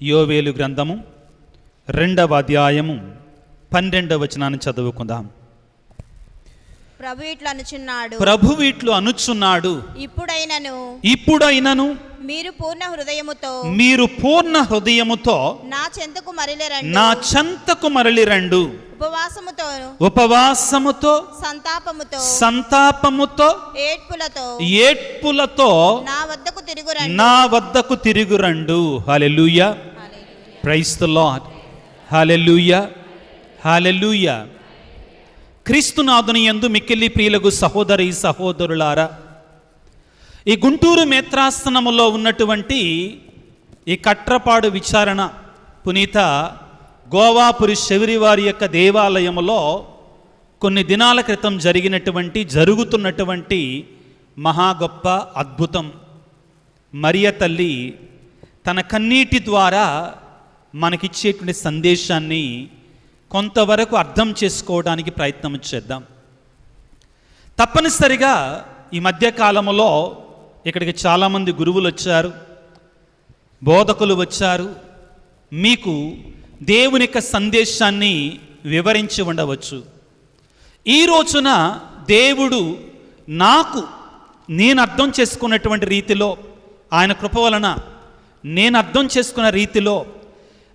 యోవేలు గ్రంథము రెండవ అధ్యాయము పన్నెండవ వచనాన్ని చదువుకుందాం. ప్రభు ఇట్లా అనుచున్నాడు. ప్రభు వీట్లు అనుచున్నాడు. ఇప్పుడైనను ఇప్పుడైనను మీరు పూర్ణ హృదయముతో మీరు పూర్ణ హృదయముతో నా చెంతకు మరలిరండి. నా చెంతకు మరలి రండు ఉపవాసముతో ఉపవాసముతో సంతాపముతో సంతాపముతో ఏడ్పులతో ఏడ్పులతో నా వద్దకు తిరుగురండి. నా వద్దకు తిరుగురండు. Hallelujah. Praise the lord hallelujah. Hallelujah. క్రీస్తునాథుని యందు మిక్కిలి ప్రియులకు సహోదరి సహోదరులారా ఈ గుంటూరు మేత్రాసనములో ఉన్నటువంటి ఈ కట్రపాడు విచారణ పునీత గోవాపురి శబరివారి యొక్క దేవాలయములో కొన్ని దినాల క్రితం జరిగినటువంటి జరుగుతున్నటువంటి మహా గొప్ప అద్భుతం. మరియ తల్లి తన కన్నీటి ద్వారా మనకిచ్చేటువంటి సందేశాన్ని కొంతవరకు అర్థం చేసుకోవడానికి ప్రయత్నం చేద్దాం. తప్పనిసరిగా ఈ మధ్యకాలంలో ఇక్కడికి చాలామంది గురువులు వచ్చారు బోధకులు వచ్చారు. మీకు దేవుని యొక్క సందేశాన్ని వివరించి ఉండవచ్చు. ఈ రోజున దేవుడు నాకు నేను అర్థం చేసుకున్నటువంటి రీతిలో ఆయన కృప వలన నేను అర్థం చేసుకున్న రీతిలో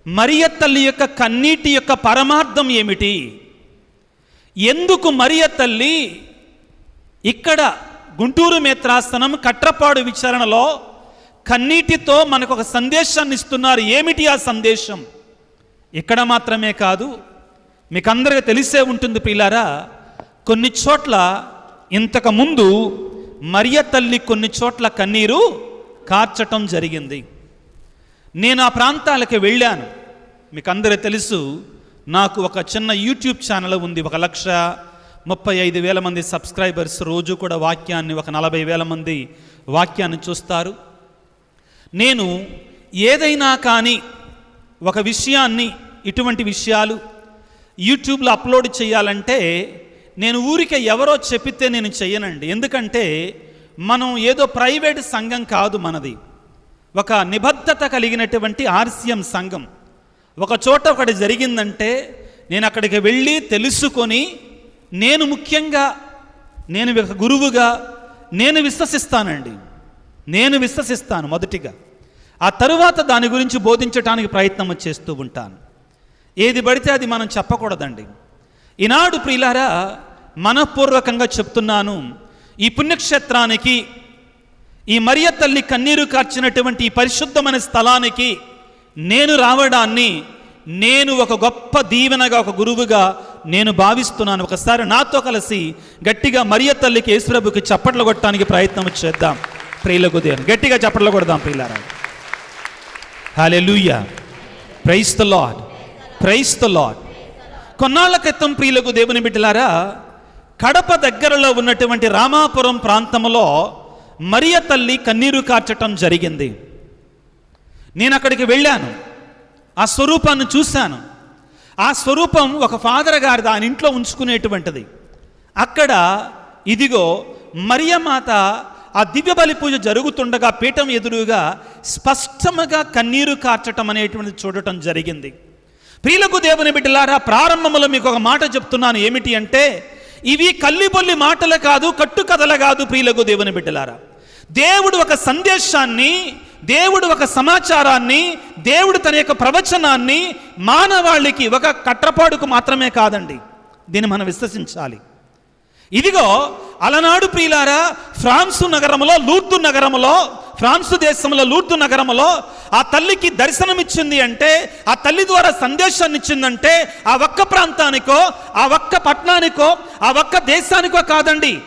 మరియ తల్లి యొక్క కన్నీటి యొక్క పరమార్థం ఏమిటి? ఎందుకు మరియ తల్లి ఇక్కడ గుంటూరు మేత్రాసనం కట్రపాడు విచారణలో కన్నీటితో మనకు ఒక సందేశాన్ని ఇస్తున్నారు? ఏమిటి ఆ సందేశం? ఇక్కడ మాత్రమే కాదు మీకు అందరికీ తెలిసే ఉంటుంది పిల్లారా కొన్ని చోట్ల ఇంతకుముందు మరియ తల్లి కొన్ని చోట్ల కన్నీరు కార్చటం జరిగింది. నేను ఆ ప్రాంతాలకి వెళ్ళాను. మీకు అందరూ తెలుసు నాకు ఒక చిన్న యూట్యూబ్ ఛానల్ ఉంది. ఒక లక్ష ముప్పై ఐదు వేల మంది సబ్స్క్రైబర్స్ రోజు కూడా వాక్యాన్ని ఒక నలభై వేల మంది వాక్యాన్ని చూస్తారు. నేను ఏదైనా కానీ ఒక విషయాన్ని ఇటువంటి విషయాలు యూట్యూబ్లో అప్లోడ్ చేయాలంటే నేను ఊరికే ఎవరో చెప్పితే నేను చెయ్యనండి ఎందుకంటే మనం ఏదో ప్రైవేట్ సంఘం కాదు మనది. ఒక నిబద్ధత కలిగినటువంటి ఆర్సిఎం సంఘం. ఒక చోట ఒకటి జరిగిందంటే నేను అక్కడికి వెళ్ళి తెలుసుకొని నేను ముఖ్యంగా నేను ఒక గురువుగా నేను విశ్వసిస్తానండి. నేను విశ్వసిస్తాను మొదటిగా. ఆ తరువాత దాని గురించి బోధించడానికి ప్రయత్నం చేస్తూ ఉంటాను. ఏది పడితే అది మనం చెప్పకూడదండి. ఈనాడు ప్రియులారా మనపూర్వకంగా చెప్తున్నాను ఈ పుణ్యక్షేత్రానికి ఈ మరియ తల్లి కన్నీరు కార్చినటువంటి ఈ పరిశుద్ధమైన స్థలానికి నేను రావడాన్ని నేను ఒక గొప్ప దీవెనగా ఒక గురువుగా నేను భావిస్తున్నాను. ఒకసారి నాతో కలిసి గట్టిగా మరియ తల్లికి యేసుప్రభుకి చప్పట్లు కొట్టడానికి ప్రయత్నం చేద్దాం. ప్రియులకు దేవుని గట్టిగా చప్పట్లు కొడదాం ప్రియులారా. హాలే praise the lord praise the lord కొన్నాళ్ళ క్రితం ప్రియులకు దేవుని బిడ్డలారా కడప దగ్గరలో ఉన్నటువంటి రామాపురం ప్రాంతంలో మరియ తల్లి కన్నీరు కార్చటం జరిగింది. నేను అక్కడికి వెళ్ళాను. ఆ స్వరూపాన్ని చూశాను. ఆ స్వరూపం ఒక ఫాదర్ గారి దాని ఇంట్లో ఉంచుకునేటువంటిది. అక్కడ ఇదిగో మరియమాత ఆ దివ్య బలి పూజ జరుగుతుండగా పీఠం ఎదురుగా స్పష్టముగా కన్నీరు కార్చటం అనేటువంటిది చూడటం జరిగింది. ప్రియులకు దేవుని బిడ్డలారా ప్రారంభంలో మీకు ఒక మాట చెప్తున్నాను. ఏమిటి అంటే ఇవి కల్లిబొల్లి మాటలు కాదు కట్టుకథలు కాదు ప్రియులకు దేవుని బిడ్డలారా. దేవుడు ఒక సందేశాన్ని దేవుడు ఒక సమాచారాన్ని దేవుడు తన యొక్క ప్రవచనాన్ని మానవాళికి ఒక కట్టపాడుకు మాత్రమే కాదండి. దీన్ని మనం విశ్వసించాలి. ఇదిగో అలనాడు ప్రియులారా ఫ్రాన్సు నగరంలో లూర్దు నగరంలో ఫ్రాన్సు దేశంలో లూర్దు నగరంలో ఆ తల్లికి దర్శనమిచ్చింది అంటే ఆ తల్లి ద్వారా సందేశాన్ని ఇచ్చిందంటే ఆ ఒక్క ప్రాంతానికో ఆ ఒక్క పట్టణానికో ఆ ఒక్క దేశానికో కాదండి.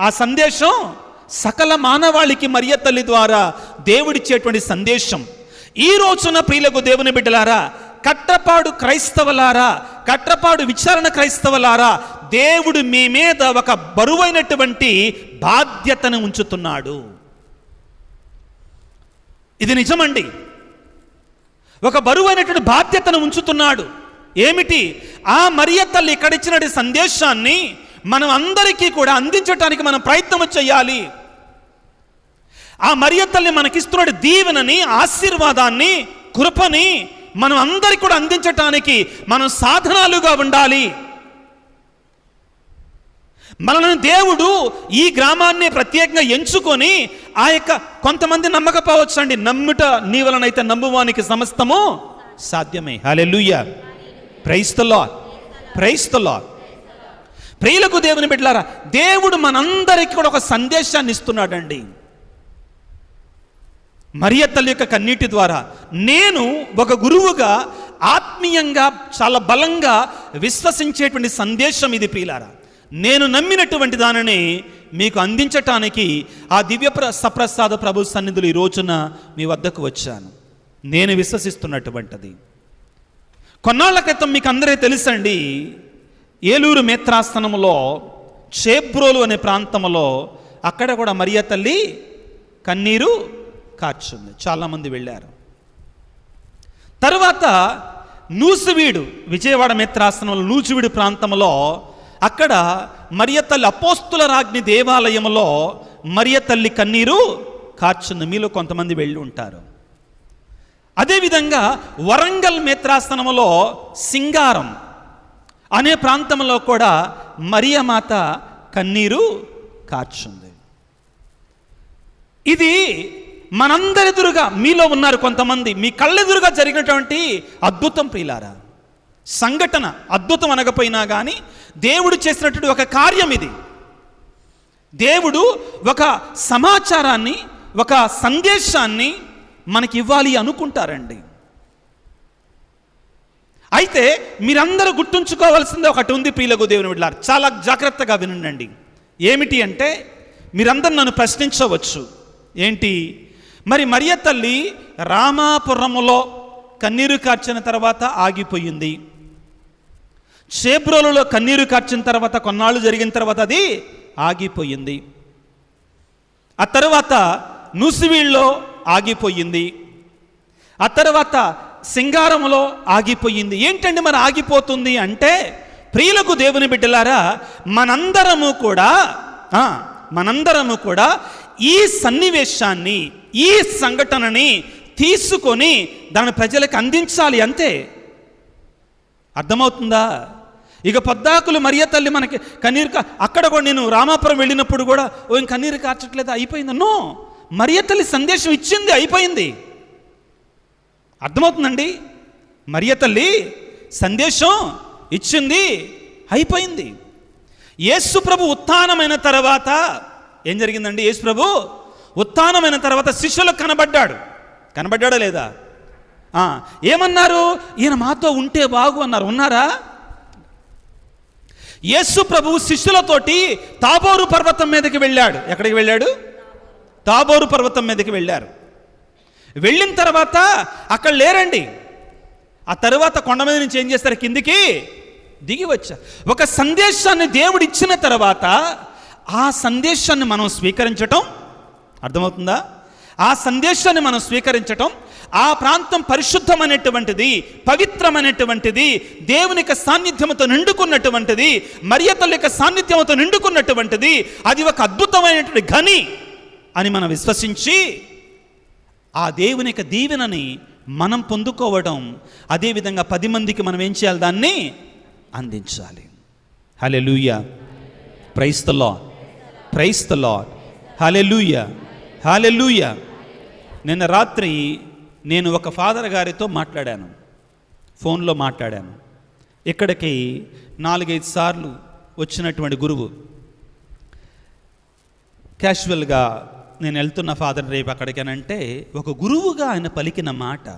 ఆ సందేశం సకల మానవాళికి మరియ తల్లి ద్వారా దేవుడిచ్చేటువంటి సందేశం. ఈ రోజున ప్రియులకు దేవుని బిడ్డలారా కట్టపాడు క్రైస్తవలారా కట్టపాడు విచారణ క్రైస్తవలారా దేవుడు మీ మీద ఒక బరువైనటువంటి బాధ్యతను ఉంచుతున్నాడు. ఇది నిజమండి. ఒక బరువైనటువంటి బాధ్యతను ఉంచుతున్నాడు. ఏమిటి? ఆ మరియ తల్లి ఇక్కడిచ్చిన సందేశాన్ని మనం అందరికీ కూడా అందించడానికి మనం ప్రయత్నం చేయాలి. ఆ మరియ తల్లి మనకిస్తున్న దీవెనని ఆశీర్వాదాన్ని కృపని మనం అందరికి కూడా అందించటానికి మనం సాధనాలుగా ఉండాలి. మనల్ని దేవుడు ఈ గ్రామాన్ని ప్రత్యేకంగా ఎంచుకొని ఆ యొక్క కొంతమంది నమ్మకపోవచ్చు అండి నమ్ముట నీ వలనైతే నమ్మువానికి సమస్తము సాధ్యమే. హల్లెలూయా ప్రైస్తలో ప్రైస్తలో ప్రియులకు దేవుని బిడ్డలారా దేవుడు మనందరికీ కూడా ఒక సందేశాన్ని ఇస్తున్నాడండి. మరియ తల్లి యొక్క కన్నీటి ద్వారా నేను ఒక గురువుగా ఆత్మీయంగా చాలా బలంగా విశ్వసించేటువంటి సందేశం ఇది ప్రియులారా. నేను నమ్మినటువంటి దానిని మీకు అందించటానికి ఆ దివ్య ప్ర సప్రసాద ప్రభు సన్నిధులు ఈ రోజున మీ వద్దకు వచ్చాను. నేను విశ్వసిస్తున్నటువంటిది. కొన్నాళ్ళ క్రితం మీకు అందరే తెలుసండి ఏలూరు మేత్రాస్థనంలో చేబ్రోలు అనే ప్రాంతంలో అక్కడ కూడా మరియ తల్లి కన్నీరు కార్చుంది. చాలామంది వెళ్ళారు. తర్వాత నూసువీడు విజయవాడ మిత్రాసనంలో నూచువీడు ప్రాంతంలో అక్కడ మరియ తల్లి అపోస్తుల రాజ్ని దేవాలయంలో మరియ తల్లి కన్నీరు కార్చుంది మీలో కొంతమంది వెళ్ళి ఉంటారు. అదేవిధంగా వరంగల్ మిత్రాసనంలో సింగారం అనే ప్రాంతంలో కూడా మరియమాత కన్నీరు కార్చుంది. ఇది మనందరెదురుగా మీలో ఉన్నారు కొంతమంది. మీ కళ్ళెదురుగా జరిగినటువంటి అద్భుతం ప్రియులారా. సంఘటన అద్భుతం అనకపోయినా కానీ దేవుడు చేసినటువంటి ఒక కార్యం ఇది. దేవుడు ఒక సమాచారాన్ని ఒక సందేశాన్ని మనకి ఇవ్వాలి అనుకుంటారండి. అయితే మీరందరూ గుర్తుంచుకోవాల్సింది ఒకటి ఉంది ప్రియులకు దేవుని విడలారు చాలా జాగ్రత్తగా వినండి. ఏమిటి అంటే మీరందరూ నన్ను ప్రశ్నించవచ్చు. ఏంటి? మరి మరియ తల్లి రామాపురములో కన్నీరు కార్చిన తర్వాత ఆగిపోయింది. చేబ్రోలులో కన్నీరు కార్చిన తర్వాత కొన్నాళ్ళు జరిగిన తర్వాత అది ఆగిపోయింది. ఆ తర్వాత నూసివీళ్ళలో ఆగిపోయింది. ఆ తర్వాత సింగారములో ఆగిపోయింది. ఏంటండి మరి ఆగిపోతుంది అంటే ప్రియులకు దేవుని బిడ్డలారా మనందరము కూడా మనందరము కూడా ఈ సన్నివేశాన్ని ఈ సంఘటనని తీసుకొని దాని ప్రజలకు అందించాలి అంతే అర్థమవుతుందా? ఇక పద్దాకులు మరియ తల్లి మనకి కన్నీరు అక్కడ కూడా నేను రామాపురం వెళ్ళినప్పుడు కూడా ఓ ఇంక కన్నీరు కార్చట్లేదు? అయిపోయింది? నో మరియ తల్లి సందేశం ఇచ్చింది అయిపోయింది. అర్థమవుతుందండి? మరియ తల్లి సందేశం ఇచ్చింది అయిపోయింది. యేసు ప్రభు ఉత్థానమైన తర్వాత ఏం జరిగిందండి? యేసు ప్రభు ఉత్థానమైన తర్వాత శిష్యులకు కనబడ్డాడు. కనబడ్డాడా లేదా? ఏమన్నారు? ఈయన మాతో ఉంటే బాగు అన్నారు. ఉన్నారా? యేసు ప్రభు శిష్యులతోటి తాబోరు పర్వతం మీదకి వెళ్ళాడు. ఎక్కడికి వెళ్ళాడు? తాబోరు పర్వతం మీదకి వెళ్ళారు. వెళ్ళిన తర్వాత అక్కడ లేరండి. ఆ తర్వాత కొండ మీద నుంచి ఏం చేస్తారు? కిందికి దిగి వచ్చారు. ఒక సందేశాన్ని దేవుడు ఇచ్చిన తర్వాత ఆ సందేశాన్ని మనం స్వీకరించటం అర్థమవుతుందా? ఆ సందేశాన్ని మనం స్వీకరించటం ఆ ప్రాంతం పరిశుద్ధమైనటువంటిది పవిత్రమైనటువంటిది దేవుని యొక్క సాన్నిధ్యంతో నిండుకున్నటువంటిది మరియతల యొక్క సాన్నిధ్యంతో నిండుకున్నటువంటిది అది ఒక అద్భుతమైనటువంటి గని అని మనం విశ్వసించి ఆ దేవుని యొక్క దీవెనని మనం పొందుకోవడం అదేవిధంగా పది మందికి మనం ఏం చేయాలి దాన్ని? అందించాలి. హలే లూయ ప్రైస్తలో లాడ్ హలే లూయ హలే లూయ నిన్న రాత్రి నేను ఒక ఫాదర్ గారితో మాట్లాడాను. ఫోన్లో మాట్లాడాను. ఇక్కడికి నాలుగైదు సార్లు వచ్చినటువంటి గురువు. క్యాషువల్గా నేను వెళ్తున్న ఫాదర్ రేపు అక్కడికనంటే ఒక గురువుగా ఆయన పలికిన మాట.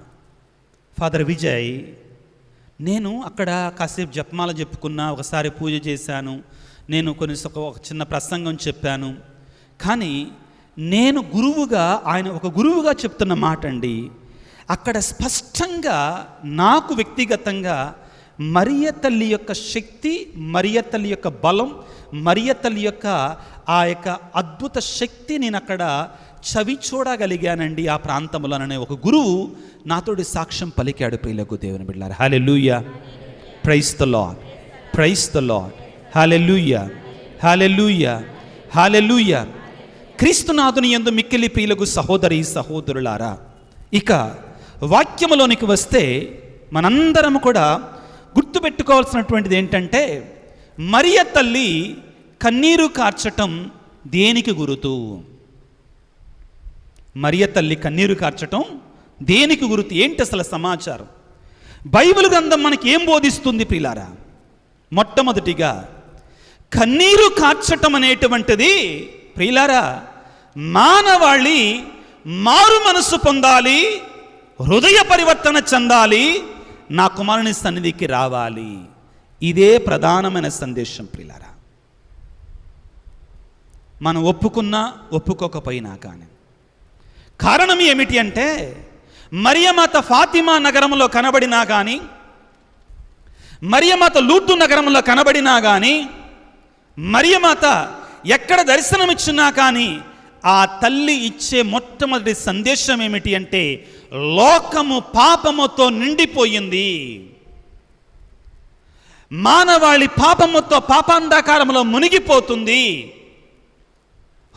ఫాదర్ విజయ్ నేను అక్కడ కాసేపు జపమాల చెప్పుకున్నా ఒకసారి పూజ చేశాను. నేను కొన్ని ఒక ఒక చిన్న ప్రసంగం చెప్పాను. కానీ నేను గురువుగా ఆయన ఒక గురువుగా చెప్తున్న మాట అండి అక్కడ స్పష్టంగా నాకు వ్యక్తిగతంగా మరియ తల్లి యొక్క శక్తి మరియ తల్లి యొక్క బలం మరియ తల్లి యొక్క ఆ యొక్క అద్భుత శక్తి నేను అక్కడ చవి చూడగలిగానండి ఆ ప్రాంతంలోననే ఒక గురువు నాతోటి సాక్ష్యం పలికాడు. ప్రియులకు దేవుని బిడ్డారు hallelujah praise the lord praise the lord hallelujah hallelujah లూయ హాలే లూయ క్రీస్తునాథుని ఎందు మిక్కిలి ప్రియులకు సహోదరి సహోదరులారా ఇక వాక్యములోనికి వస్తే మనందరం కూడా గుర్తుపెట్టుకోవాల్సినటువంటిది ఏంటంటే మరియ తల్లి కన్నీరు కార్చటం దేనికి గురుతు? మరియ తల్లి కన్నీరు కార్చటం దేనికి గురుతు? ఏంటి అసలు సమాచారం? బైబిల్ గ్రంథం మనకి ఏం బోధిస్తుంది ప్రిలారా మొట్టమొదటిగా కన్నీరు కార్చటం అనేటువంటిది ప్రియులారా మానవాళి మారు మనస్సు పొందాలి హృదయ పరివర్తన చెందాలి నా కుమారుని సన్నిధికి రావాలి. ఇదే ప్రధానమైన సందేశం ప్రియులారా మనం ఒప్పుకున్నా ఒప్పుకోకపోయినా కానీ. కారణం ఏమిటి అంటే మరియమాత ఫాతిమా నగరంలో కనబడినా కానీ మరియమాత లూర్దు నగరంలో కనబడినా కానీ మరియమాత ఎక్కడ దర్శనమిచ్చినా కానీ ఆ తల్లి ఇచ్చే మొట్టమొదటి సందేశం ఏమిటి అంటే లోకము పాపముతో నిండిపోయింది. మానవాళి పాపముతో పాపాంధకారంలో మునిగిపోతుంది.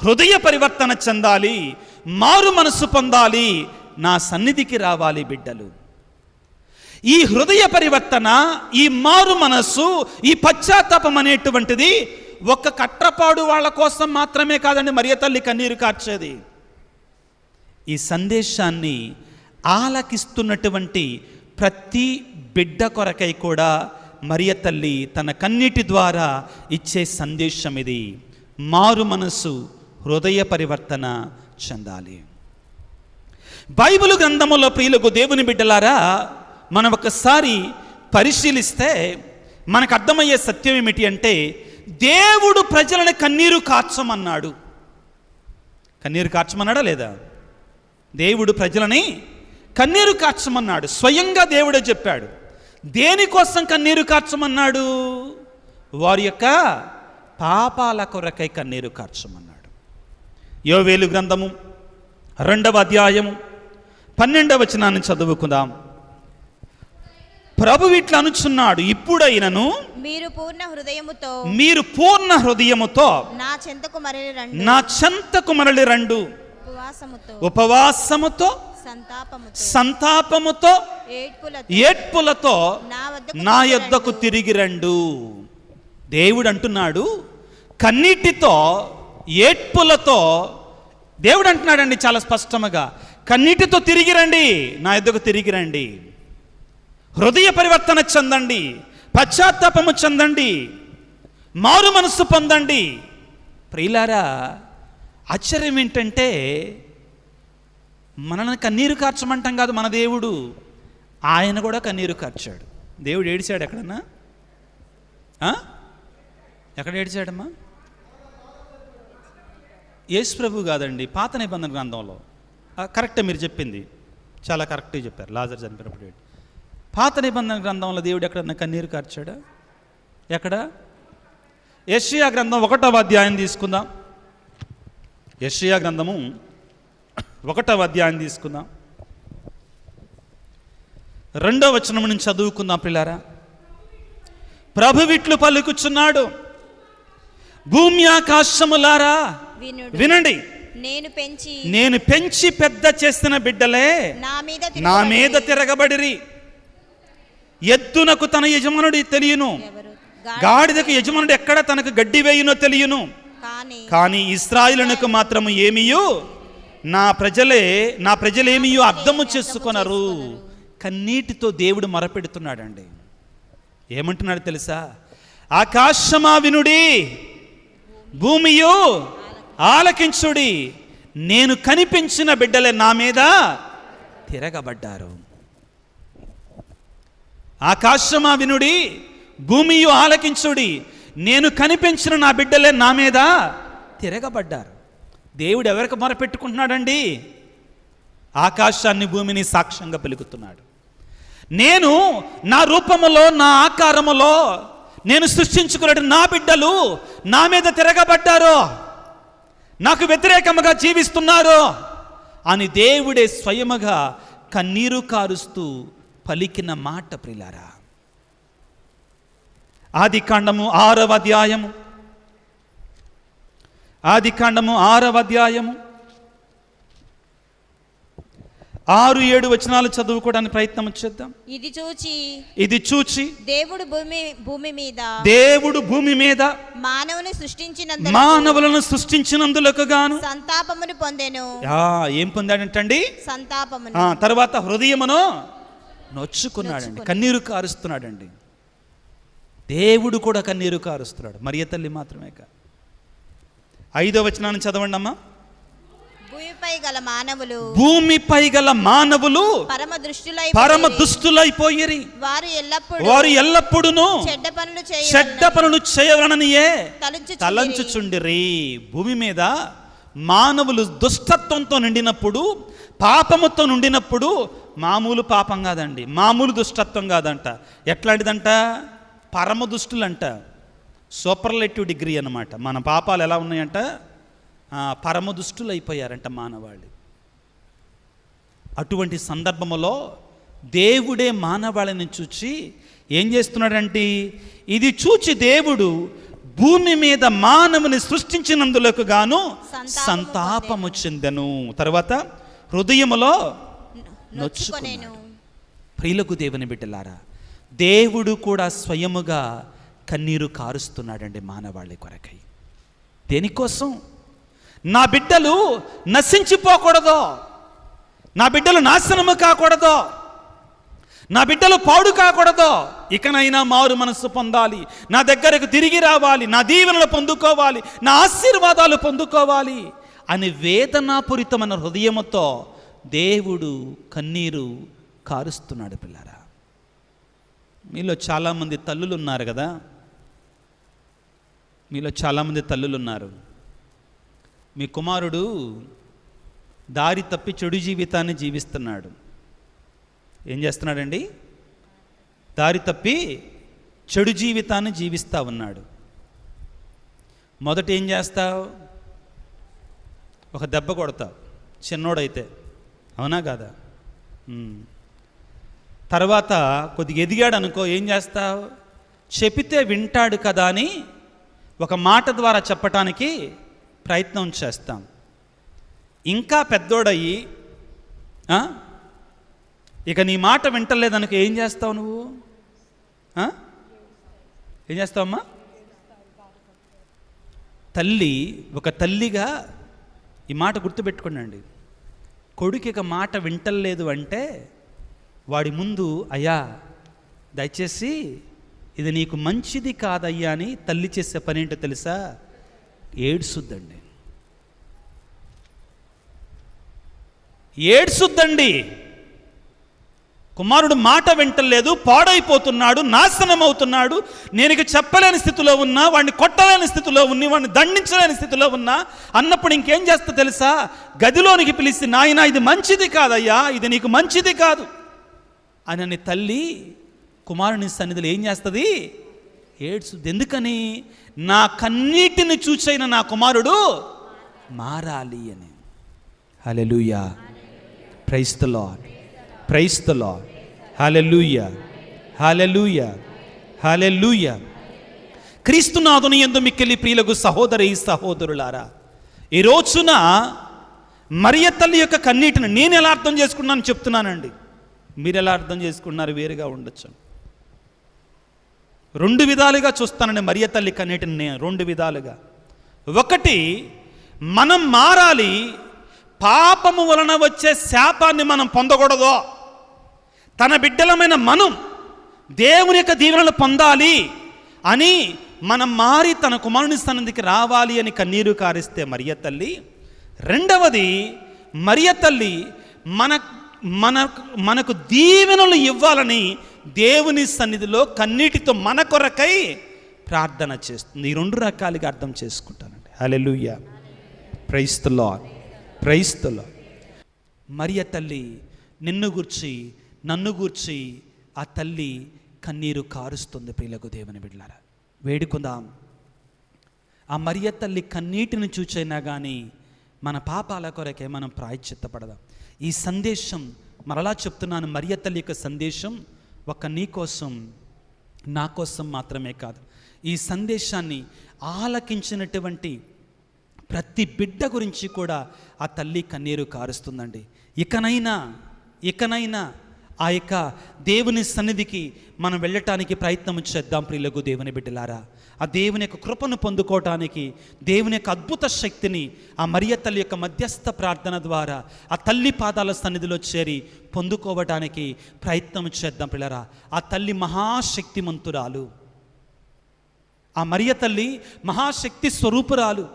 హృదయ పరివర్తన చెందాలి మారు మనస్సు పొందాలి నా సన్నిధికి రావాలి బిడ్డలు. ఈ హృదయ పరివర్తన ఈ మారు మనస్సు ఈ పశ్చాత్తాపం అనేటువంటిది ఒక కట్రపాడు వాళ్ళ కోసం మాత్రమే కాదండి మరియ తల్లి కన్నీరు కార్చేది. ఈ సందేశాన్ని ఆలకిస్తున్నటువంటి ప్రతి బిడ్డ కొరకై కూడా మరియ తల్లి తన కన్నీటి ద్వారా ఇచ్చే సందేశం ఇది. మారు మనసు హృదయ పరివర్తన చెందాలి. బైబిల్ గ్రంథములో ప్రియులకు దేవుని బిడ్డలారా మనం ఒకసారి పరిశీలిస్తే మనకు అర్థమయ్యే సత్యం ఏమిటి అంటే దేవుడు ప్రజలను కన్నీరు కార్చమన్నాడు. కన్నీరు కార్చమన్నాడా లేదా? దేవుడు ప్రజలని కన్నీరు కార్చమన్నాడు. స్వయంగా దేవుడే చెప్పాడు. దేనికోసం కన్నీరు కార్చమన్నాడు? వారి యొక్క పాపాల కొరకై కన్నీరు కార్చమన్నాడు. యోవేలు గ్రంథము రెండవ అధ్యాయము పన్నెండవ వచనాన్ని చదువుకుందాం. ప్రభు ఇట్లా అనుచున్నాడు ఇప్పుడైనను మీరు పూర్ణ హృదయముతో మీరు పూర్ణ హృదయముతో నా చెంతకు మరలి రండి నా చెంతకు మరలి రండు ఉపవాసముతో ఉపవాసముతో సంతాపముతో ఏడ్పులతో నా యొద్దకు. తిరిగి రండు. దేవుడు అంటున్నాడు కన్నీటితో ఏడ్పులతో దేవుడు అంటున్నాడండి చాలా స్పష్టముగా కన్నీటితో తిరిగి రండి నా యొద్దకు తిరిగి రండి. హృదయ పరివర్తన చెందండి పశ్చాత్తాపము చెందండి మారు మనస్సు పొందండి. ప్రియులారా ఆశ్చర్యం ఏంటంటే మనల్ని కన్నీరు కార్చమంటాం కాదు మన దేవుడు. ఆయన కూడా కన్నీరు కార్చాడు. దేవుడు ఏడిచాడు ఎక్కడన్నా? ఎక్కడ ఏడిచాడమ్మా? యేసు ప్రభు కాదండి పాత నిబంధన గ్రంథంలో. కరెక్ట్ కరెక్టే మీరు చెప్పింది. చాలా కరెక్ట్గా చెప్పారు లాజర్ చనిపోయినప్పుడు ఏడు. పాత నిబంధన గ్రంథంలో దేవుడు ఎక్కడన్నా కన్నీరు కార్చాడా? ఎక్కడ? యషియా గ్రంథం ఒకటవ అధ్యాయం తీసుకుందాం. యషియా గ్రంథము ఒకటవ అధ్యాయం తీసుకుందాం. రెండవ వచనం నుంచి చదువుకుందాం పిల్లారా. ప్రభువిట్లు పలుకుచున్నాడు. భూమి ఆకాశములారా వినుడు. నేను పెంచి నేను పెంచి పెద్ద చేసిన బిడ్డలే. నా మీద తిరగబడిరి. ఎద్దునకు తన యజమానుడి తెలియను. గాడిదకు యజమానుడు ఎక్కడ తనకు గడ్డి వేయునో తెలియను. కానీ కానీ ఇస్రాయిలునకు మాత్రము ఏమియు నా ప్రజలే నా ప్రజలేమియో అర్థము చేసుకొనరు. కన్నీటితో దేవుడు మొరపెడుతున్నాడండి. ఏమంటున్నాడు తెలుసా? ఆకాశమా వినుడి భూమియు ఆలకించుడి నేను కనిపించిన బిడ్డలే నా మీద తిరగబడ్డారు. ఆకాశమా వినుడి భూమియు ఆలకించుడి నేను కనిపించిన నా బిడ్డలే నా మీద తిరగబడ్డారు. దేవుడు ఎవరికి మొరపెట్టుకుంటున్నాడండి? ఆకాశాన్ని భూమిని సాక్ష్యంగా పలుకుతున్నాడు నేను నా రూపములో నా ఆకారములో నేను సృష్టించుకున్న నా బిడ్డలు నా మీద తిరగబడ్డారో నాకు వ్యతిరేకముగా జీవిస్తున్నారో అని దేవుడే స్వయముగా కన్నీరు కారుస్తూ పలికిన మాట ప్రిలారా. ఆది కాండము ఆరవ అధ్యాయము ఆది కాండము ఆరవ అధ్యాయము. ఆరు ఏడు వచనాలు చదువుకోవడానికి ప్రయత్నం చేద్దాం. ఇది చూచి ఇది చూచి దేవుడు భూమి భూమి మీద దేవుడు భూమి మీద మానవుని సృష్టించినందుకు మానవులను సృష్టించినందులకు గాను సంతాపమును పొందెను. ఆ, ఏం పొందాడంటండి? సంతాపమును. ఆ, తర్వాత హృదయమును నొచ్చుకున్నాడండి నొచ్చుకొని. కన్నీరు కారుస్తున్నాడండి. దేవుడు కూడా కన్నీరు కారుస్తున్నాడు మరియ తల్లి మాత్రమే కాదు. ఐదో వచనాన్ని చదవండి అమ్మా భూమిపై గల మానవులు భూమిపై గల మానవులు పరమ దృష్టిలై పరమ దుష్టులైపోయిరి. వారు ఎల్లప్పుడూ వారు ఎల్లప్పుడూను చెడ్డ పనులు చెడ్డ చేయ పనులు చేయవలననియే తలంచుచుండిరి. భూమి మీద మానవులు దుష్టత్వంతో నిండినప్పుడు పాపముతో నిండినప్పుడు మామూలు పాపం కాదండి. మామూలు దుష్టత్వం కాదంట. ఎట్లాంటిదంట? పరమ దుష్టులంట. సూపర్లెటివ్ డిగ్రీ అన్నమాట. మన పాపాలు ఎలా ఉన్నాయంట? పరమ దుష్టులు అయిపోయారంట మానవాళి అటువంటి సందర్భములో దేవుడే మానవాళిని చూచి ఏం చేస్తున్నాడంటే ఇది చూచి దేవుడు భూమి మీద మానవుని సృష్టించినందులకు గాను సంతాపము చెందెను. తర్వాత హృదయములో నొచ్చుకొనేను ప్రియులకు దేవుని బిడ్డలారా దేవుడు కూడా స్వయముగా కన్నీరు కారుస్తున్నాడండి మానవాళి కొరకై. దేనికోసం? నా బిడ్డలు నశించిపోకూడదు. నా బిడ్డలు నాశనము కాకూడదు. నా బిడ్డలు పాడు కాకూడదు. ఇకనైనా మారు మనస్సు పొందాలి. నా దగ్గరకు తిరిగి రావాలి. నా దీవెనలు పొందుకోవాలి. నా ఆశీర్వాదాలు పొందుకోవాలి అని వేదనాపూరితమైన హృదయముతో దేవుడు కన్నీరు కారుస్తున్నాడు పిల్లరా. మీలో చాలామంది తల్లులు ఉన్నారు కదా. మీలో చాలామంది తల్లులు ఉన్నారు మీ కుమారుడు దారి తప్పి చెడు జీవితాన్ని జీవిస్తున్నాడు. ఏం చేస్తున్నాడండి? దారి తప్పి చెడు జీవితాన్ని జీవిస్తూ ఉన్నాడు. మొదట ఏం చేస్తావు? ఒక దెబ్బ కొడతావు. చిన్నోడైతే. అవునా కాదా? తర్వాత కొద్దిగా ఎదిగాడు అనుకో ఏం చేస్తావు? చెపితే వింటాడు కదా అని ఒక మాట ద్వారా చెప్పటానికి ప్రయత్నం చేస్తాం. ఇంకా పెద్దోడయ్యి ఇక నీ మాట వింటలేదనుకో ఏం చేస్తావు నువ్వు? ఏం చేస్తావమ్మా తల్లి ఒక తల్లిగా ఈ మాట గుర్తుపెట్టుకోండి కొడుకు ఇక మాట వింటలేదు అంటే వాడి ముందు అయ్యా దయచేసి ఇది నీకు మంచిది కాదయ్యా అని తల్లి చేసే పని ఏంటో తెలుసా? ఏడ్సుద్దండి ఏడ్సుద్దండి కుమారుడు మాట వింటలేదు పాడైపోతున్నాడు నాశనం అవుతున్నాడు నేను ఇక చెప్పలేని స్థితిలో ఉన్నా వాడిని కొట్టలేని స్థితిలో ఉన్ని వాడిని దండించలేని స్థితిలో ఉన్నా అన్నప్పుడు ఇంకేం చేస్తా తెలుసా? గదిలోనికి పిలిచి నాయన ఇది మంచిది కాదయ్యా ఇది నీకు మంచిది కాదు అని తల్లి కుమారుని సన్నిధిలో ఏం చేస్తుంది? ఏడ్చుద్ది. ఎందుకని? నా కన్నీటిని చూచైన నా కుమారుడు మారాలి అని. Hallelujah ప్రైస్తలో ప్రైస్తలో lord praise the hallelujah hallelujah hallelujah క్రీస్తునాథుని ఎందు మిక్కిలి ప్రియులకు సహోదరి సహోదరులారా ఈ రోజున మరియ తల్లి యొక్క కన్నీటిని నేను ఎలా అర్థం చేసుకున్నాను చెప్తున్నానండి. మీరు ఎలా అర్థం చేసుకున్నారు వేరుగా ఉండొచ్చు. రెండు విధాలుగా చూస్తానండి మరియ తల్లి కన్నీటిని నేను రెండు విధాలుగా. ఒకటి మనం మారాలి పాపము వలన వచ్చే శాపాన్ని మనం పొందకూడదు. తన బిడ్డలమైన మనం దేవుని యొక్క దీవెనలు పొందాలి అని మనం మారి తన కుమారుని సన్నిధికి రావాలి అని కన్నీరు కారిస్తే మరియ తల్లి. రెండవది మరియ తల్లి మన మన మనకు దీవెనలు ఇవ్వాలని దేవుని సన్నిధిలో కన్నీటితో మన కొరకై ప్రార్థన చేస్తుంది ఈ రెండు రకాలుగా అర్థం చేసుకుంటానండి. హల్లెలూయా. ప్రైస్ క్రైస్తులో లార్డ్ మరియ తల్లి నిన్ను గూర్చి నన్ను గూర్చి ఆ తల్లి కన్నీరు కారుస్తుంది ప్రియులకు దేవుని బిడ్డలారా. వేడుకుందాం. ఆ మరియ తల్లి కన్నీటిని చూచైనా కానీ మన పాపాల కొరకే మనం ప్రాయశ్చిత్తపడదాం. ఈ సందేశం మరలా చెప్తున్నాను. మరియ తల్లి యొక్క సందేశం ఒక నీ కోసం నా కోసం మాత్రమే కాదు. ఈ సందేశాన్ని ఆలకించినటువంటి ప్రతి బిడ్డ గురించి కూడా ఆ తల్లి కన్నీరు కారుస్తుందండి. ఇకనైనా ఇకనైనా ఆ యొక్క దేవుని సన్నిధికి మనం వెళ్ళటానికి ప్రయత్నం చేద్దాం ప్రియులకు దేవుని బిడ్డలారా. ఆ దేవుని యొక్క కృపను పొందుకోవటానికి దేవుని యొక్క అద్భుత శక్తిని ఆ మరియ తల్లి యొక్క మధ్యస్థ ప్రార్థన ద్వారా ఆ తల్లి పాదాల సన్నిధిలో చేరి పొందుకోవటానికి ప్రయత్నం చేద్దాం పిల్లరా ఆ తల్లి మహాశక్తిమంతురాలు. ఆ మరియ తల్లి మహాశక్తి స్వరూపురాలు.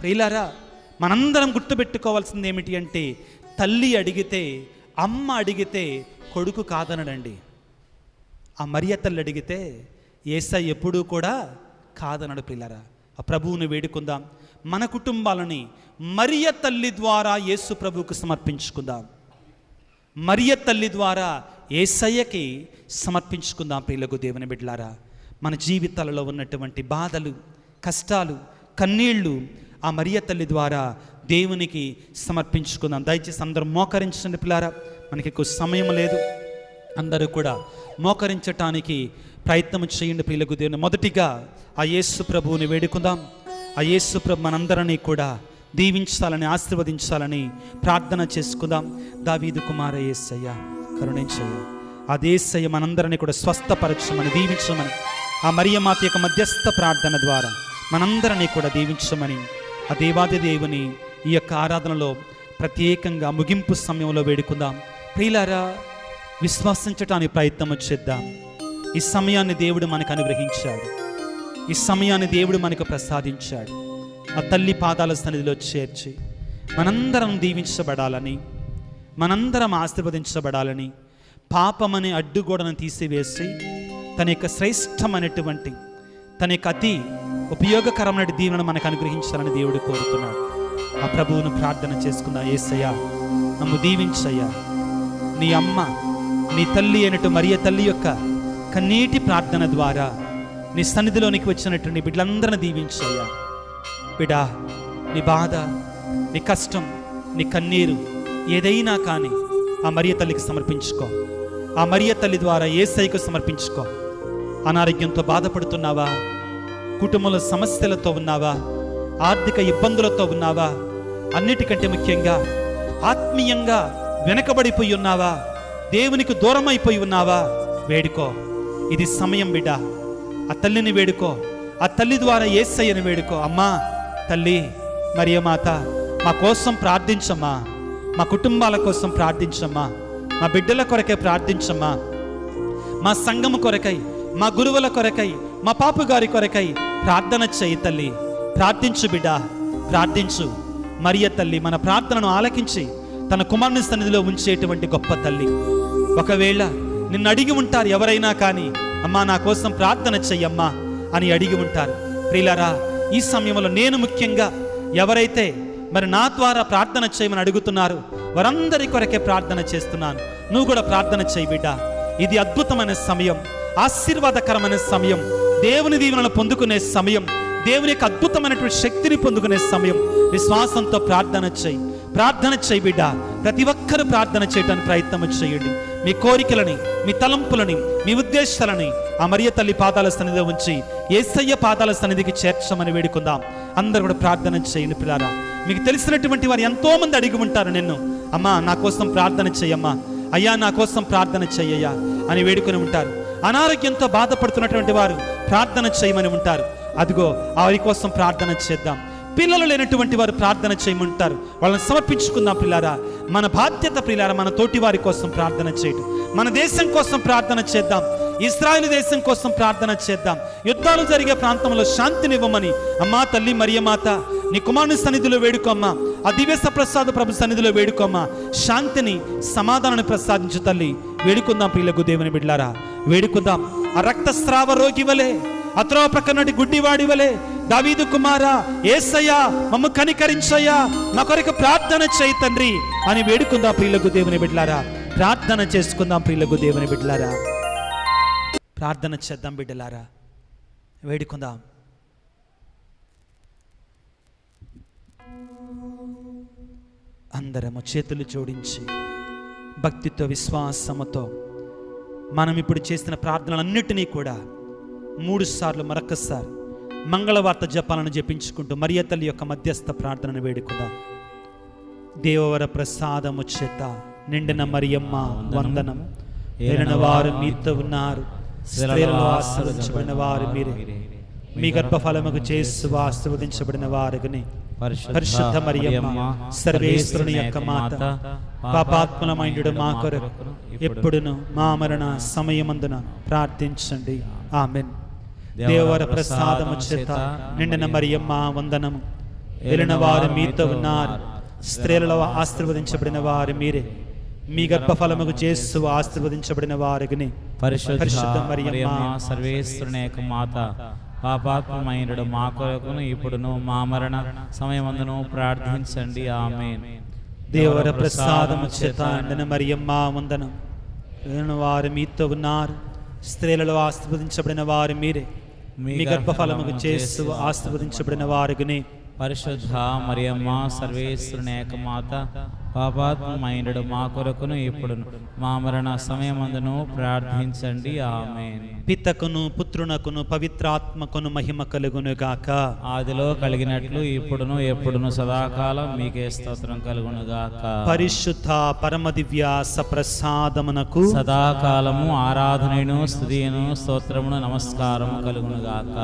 ప్రియులారా మనందరం గుర్తుపెట్టుకోవాల్సింది ఏమిటి అంటే తల్లి అడిగితే అమ్మ అడిగితే కొడుకు కాదనడండి. ఆ మరియ అడిగితే ఏసై ఎప్పుడూ కూడా కాదనడు పిల్లరా. ఆ ప్రభువుని వేడుకుందాం. మన కుటుంబాలని మరియ తల్లి ద్వారా యేసు ప్రభువుకు సమర్పించుకుందాం. మరియ తల్లి ద్వారా ఏసయ్యకి సమర్పించుకుందాం ప్రియులకు దేవుని బిడ్డలారా. మన జీవితాలలో ఉన్నటువంటి బాధలు కష్టాలు కన్నీళ్ళు ఆ మరియ తల్లి ద్వారా దేవునికి సమర్పించుకుందాం. దయచేసి అందరూ మోకరించండి పిల్లారా. మనకి ఎక్కువ సమయం లేదు. అందరూ కూడా మోకరించటానికి ప్రయత్నం చేయండి ప్రియులకు దేవుని. మొదటిగా ఆ యేసు ప్రభువుని వేడుకుందాం. ఆ యేసు ప్రభు మనందరినీ కూడా దీవించాలని ఆశీర్వదించాలని ప్రార్థన చేసుకుందాం. దావీదు కుమార ఏసయ్య కరుణించయ్య. ఆ దేశయ్య మనందరినీ కూడా స్వస్థపరచమని దీవించమని ఆ మరియమాత యొక్క మధ్యస్థ ప్రార్థన ద్వారా మనందరినీ కూడా దీవించమని ఆ దేవాది దేవుని ఈ యొక్క ఆరాధనలో ప్రత్యేకంగా ముగింపు సమయంలో వేడుకుందాం. ప్రియులారా విశ్వసించటానికి ప్రయత్నం చేద్దాం. ఈ సమయాన్ని దేవుడు మనకు అనుగ్రహించాడు. ఈ సమయాన్ని దేవుడు మనకు ప్రసాదించాడు. ఆ తల్లి పాదాల సన్నిధిలో చేర్చి మనందరం దీవించబడాలని మనందరం ఆశీర్వదించబడాలని పాపమనే అడ్డుగోడను తీసివేసి తన యొక్క శ్రేష్టమైనటువంటి తన యొక్క అతి ఉపయోగకరమైన దీవెనను మనకు అనుగ్రహించాలని దేవుడు కోరుతున్నాడు. ఆ ప్రభువును ప్రార్థన చేసుకున్న ఏసయ్యా నమ్ము దీవించయ్యా. నీ అమ్మ నీ తల్లి అయినట్టు మరియ తల్లి యొక్క కన్నీటి ప్రార్థన ద్వారా నీ సన్నిధిలోనికి వచ్చినటువంటి బిడ్డలందరిని దీవించాయా బిడా నీ బాధ నీ కష్టం నీ కన్నీరు ఏదైనా కానీ ఆ మరియ తల్లికి సమర్పించుకో. ఆ మరియ తల్లి ద్వారా ఏసైకు సమర్పించుకో. అనారోగ్యంతో బాధపడుతున్నావా? కుటుంబంలో సమస్యలతో ఉన్నావా? ఆర్థిక ఇబ్బందులతో ఉన్నావా? అన్నిటికంటే ముఖ్యంగా ఆత్మీయంగా వెనకబడిపోయి ఉన్నావా? దేవునికి దూరం అయిపోయి ఉన్నావా? వేడుకో. ఇది సమయం బిడ్డ. ఆ తల్లిని వేడుకో. ఆ తల్లి ద్వారా ఏసయ్యని వేడుకో. అమ్మా తల్లి మరియమాత మా కోసం ప్రార్థించమ్మా. మా కుటుంబాల కోసం ప్రార్థించమ్మా. మా బిడ్డల కొరకే ప్రార్థించమ్మా. మా సంఘము కొరకై మా గురువుల కొరకై మా పాపు గారి కొరకై ప్రార్థన చేయి తల్లి. ప్రార్థించు బిడ్డ. ప్రార్థించు. మరియ తల్లి మన ప్రార్థనను ఆలకించి. తన కుమారుని సన్నిధిలో ఉంచేటువంటి గొప్ప తల్లి. ఒకవేళ నిన్ను అడిగి ఉంటారు ఎవరైనా కానీ అమ్మా నా కోసం ప్రార్థన చెయ్యమ్మా అని అడిగి ఉంటారు. ప్రియులారా ఈ సమయంలో నేను ముఖ్యంగా ఎవరైతే మరి నా ద్వారా ప్రార్థన చేయమని అడుగుతున్నారు వారందరి కొరకే ప్రార్థన చేస్తున్నాను. నువ్వు కూడా ప్రార్థన చేయి బిడ్డ. ఇది అద్భుతమైన సమయం ఆశీర్వాదకరమైన సమయం దేవుని దీవెనలు పొందుకునే సమయం దేవుని యొక్క అద్భుతమైనటువంటి శక్తిని పొందుకునే సమయం. విశ్వాసంతో ప్రార్థన చేయి ప్రార్థన చేయి బిడ్డ. ప్రతి ఒక్కరు ప్రార్థన చేయడానికి ప్రయత్నం చేయండి. మీ కోరికలని మీ తలంపులని మీ ఉద్దేశాలని ఆ మరియ తల్లి పాదాల సన్నిధిలో ఉంచి ఏసయ్య పాదాల సన్నిధికి చేర్చమని వేడుకుందాం. అందరూ కూడా ప్రార్థన చేయండి పిల్లారా. మీకు తెలిసినటువంటి వారు ఎంతో మంది అడిగి ఉంటారు నిన్ను. అమ్మా నా కోసం ప్రార్థన చెయ్యమ్మా అయ్యా నా కోసం ప్రార్థన చెయ్యయ్యా అని వేడుకొని ఉంటారు. అనారోగ్యంతో బాధపడుతున్నటువంటి వారు ప్రార్థన చేయమని ఉంటారు. అదిగో వారి కోసం ప్రార్థన చేద్దాం. పిల్లలు లేనటువంటి వారు ప్రార్థన చేయమంటారు. వాళ్ళని సమర్పించుకుందాం పిల్లారా. మన బాధ్యత పిల్లారా మన తోటి వారి కోసం ప్రార్థన చేయడం మన దేశం కోసం ప్రార్థన చేద్దాం. ఇస్రాయల్ దేశం కోసం ప్రార్థన చేద్దాం. యుద్ధాలు జరిగే ప్రాంతంలో శాంతినివ్వమని అమ్మా తల్లి మరియమాత నీ కుమారుని సన్నిధిలో వేడుకోమ్మా. ఆ దివ్యస ప్రసాద ప్రభు సన్నిధిలో వేడుకోమ్మా. శాంతిని సమాధానాన్ని ప్రసాదించు తల్లి. వేడుకుందాం ప్రియులకు దేవుని బిడ్లారా వేడుకుందాం. ఆ రక్తస్రావ రోగి వలె అత్రో ప్రక్కనటి గుడ్డివాడి వలె దావీదు కుమారా ఏసయ్యా మమ్మ కనికరించయ్యా మా కొరకు ప్రార్థన చేయి తండ్రి అని వేడుకుందాం ప్రియులకు దేవుని బిడ్డలారా. ప్రార్థన చేసుకుందాం ప్రియులకు దేవుని బిడ్డలారా. ప్రార్థన చేద్దాం బిడ్డలారా. వేడుకుందాం. అందరము చేతులు జోడించి భక్తితో విశ్వాసముతో మనం ఇప్పుడు చేసిన ప్రార్థనలన్నిటినీ కూడా మూడు సార్లు మరొకసారి మంగళవార్త జపాలను జపించుకుంటూ మరియ తల్లి యొక్క మధ్యస్థ ప్రార్థనను వేడుకుందాం. దేవవర ప్రసాదము చేత నిండిన మరియమ్మ వందనం. ఏలిన వారు మీతో ఉన్నారు. ఆశీర్వదించబడిన వారు మీరే. మీ గర్భఫలముకు చేసు ఆశీర్వదించబడిన వారిని పరిశుద్ధ మరియమ్మ సర్వేశ్వరుని యొక్క మాత. పాపాత్మలమైండు మా కొరకు ఎప్పుడును మా మరణ సమయమందున ప్రార్థించండి. ఆమెన్. దేవర ప్రసాదము చేత నిండిన మరియమ్మ వందనము వెళ్ళిన వారు మీతో ఉన్నారు స్త్రీలలో ఆశీర్వదించబడిన వారు మీరే మీ గర్భఫలముకు చేసు ఆశీర్వదించబడిన వారిని పరిశుద్ధ మరియమ్మ మాత పాపాత్మైనడు మా కొరకును ఇప్పుడును మా మరణ సమయమందును ప్రార్థించండి ఆమెన్ దేవర ప్రసాదము చేత నిండిన మరియమ్మ వందనం వారు మీతో ఉన్నారు స్త్రీలలో ఆశీర్వదించబడిన వారు మీరే మీ గర్భఫలముకు చేసు ఆశీర్వదించబడిన వారిని పరిశుద్ధ మరియమ్మ సర్వేశ్వరుని యొక్క మాత పాపాత్మైనడు మా కొరకును ఇప్పుడును మా మరణ సమయమందును ప్రార్థించండి. ఆమెన్. పితకును పుత్రునకును పవిత్రాత్మకును మహిమ కలుగును గాక ఆదిలో కలిగినట్లు ఇప్పుడును ఎప్పుడును సదాకాలం మీకే స్తోత్రం కలుగును గాక పరిశుద్ధ పరమ దివ్య సప్రసాదమునకు సదాకాలము ఆరాధనను స్తుతియను స్తోత్రమును నమస్కారము కలుగును గాక